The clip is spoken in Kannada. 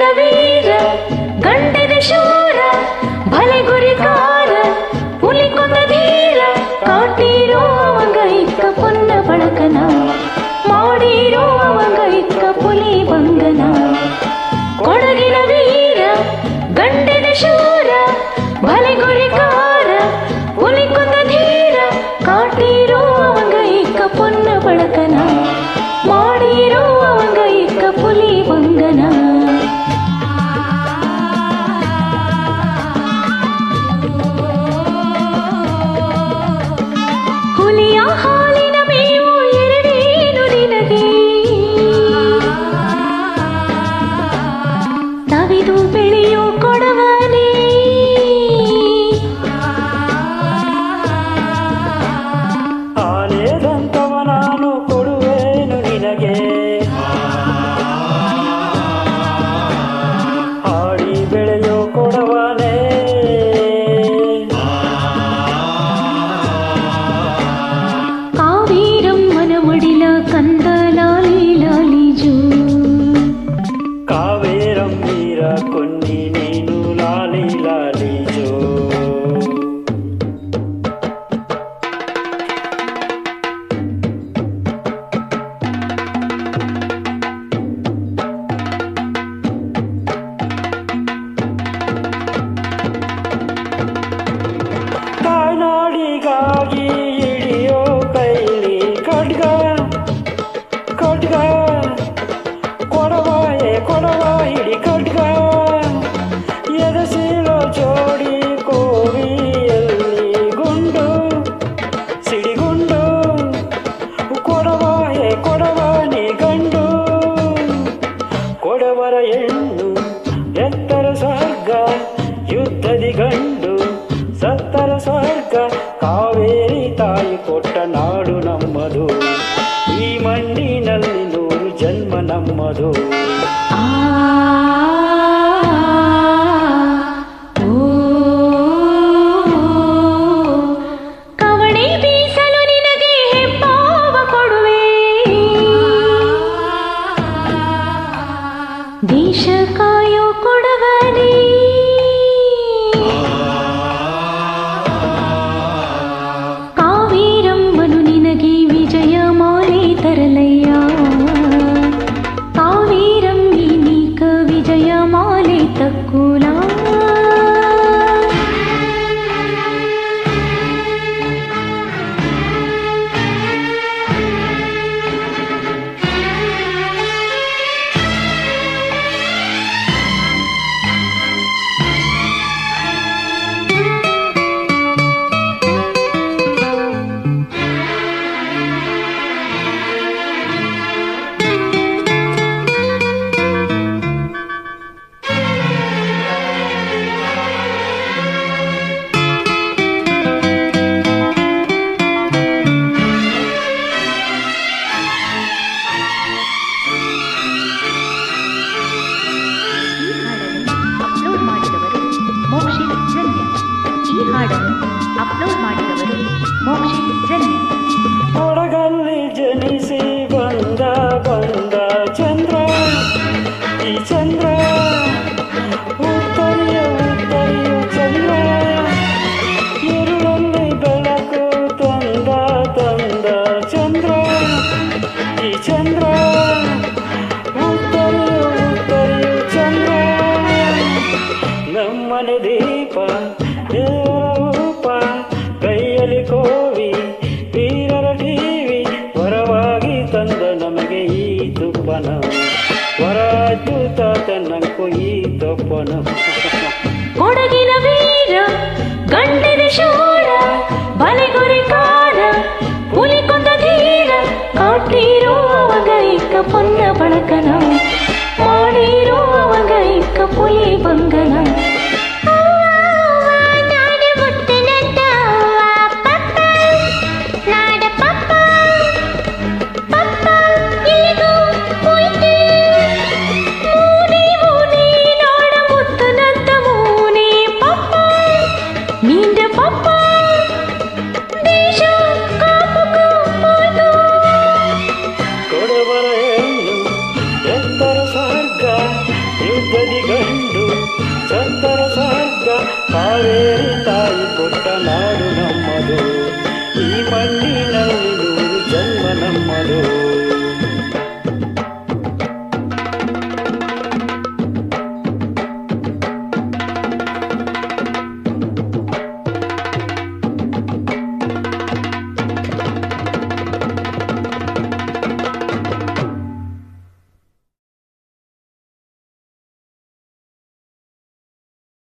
ಗಂಡಿನ ವೀರ ಗಂಡಿನ ಶೂರ ಭಲೆ ಗುರಿಕಾರ ಹುಲಿ ಕೊಂದ ಧೀರ ಕಾಟಿರೋ ಮಂಗೈಕ ಪೊನ್ನ ಬಳಕನ, ಮಾಡಿರೋ ಮಂಗೈಕ ಪುಲಿ ಬಂಗನ. ಕೊಡಗಿನ ವೀರ, ಗಂಡಿನ ಶೂರ ಭಲೆ ಗುರಿಕಾರ ಹುಲಿ ಕೊಂದ ಧೀರ ಕಾಟಿರೋ ಮಂಗೈಕ ಪೊನ್ನ ಬಳಕನ, ಮಾಡಿರೋ ಮಂಗೈಕ ಪುಲಿ ಬಂಗನ. ಬಡವರ ಹೆಣ್ಣು, ಎತ್ತರ ಸ್ವರ್ಗ, ಯುದ್ಧದಿ ಗಂಡು, ಸತ್ತರ ಸ್ವರ್ಗ, ಕಾವೇರಿ ತಾಯಿ ಕೊಟ್ಟ ನಾಡು ನಮ್ಮದು. ಈ ಮಣ್ಣಿನಲ್ಲಿ ನೂರು ಜನ್ಮ ನಮ್ಮದು. ಅಪ್ಲೋಡ್ ಮಾಡಿದವರು ಮೋಕ್ಷಿತ್ ಕೊಡಗಲ್ಲಿ ಜನಿಸಿ ಬಂದ ಬಂದ ಚಂದ್ರ. ಈ ಚಂದ್ರ, ಉತ್ತರಿಯ ಉತ್ತರಿಯ ಚಂದ್ರ. ഇരുಳಲ್ಲಿ ಬೆಳಕು ತಂದ ತಂದ ಚಂದ್ರ. ಈ ಚಂದ್ರ ಉತ್ತರಿಯ ಚಂದ್ರ. ನಮ್ಮನೆ ದೀಪ, ದೇವರ ರೂಪ ಕೈಯಲ್ಲಿ ಕೋವಿ ವೀರರ ಟಿವಿ ವರವಾಗಿ ತಂದ ನಮಗೆ ಈ ತುಪ್ಪನ. ವರಾಜು ತಾತ ನಂಕು ಈ ತೊಪ್ಪನ. ಕೊಡಗಿನ ವೀರ, ಗಂಡಿನ ಶೂರ, ಬಲೆಗುರಿ ಕಾರ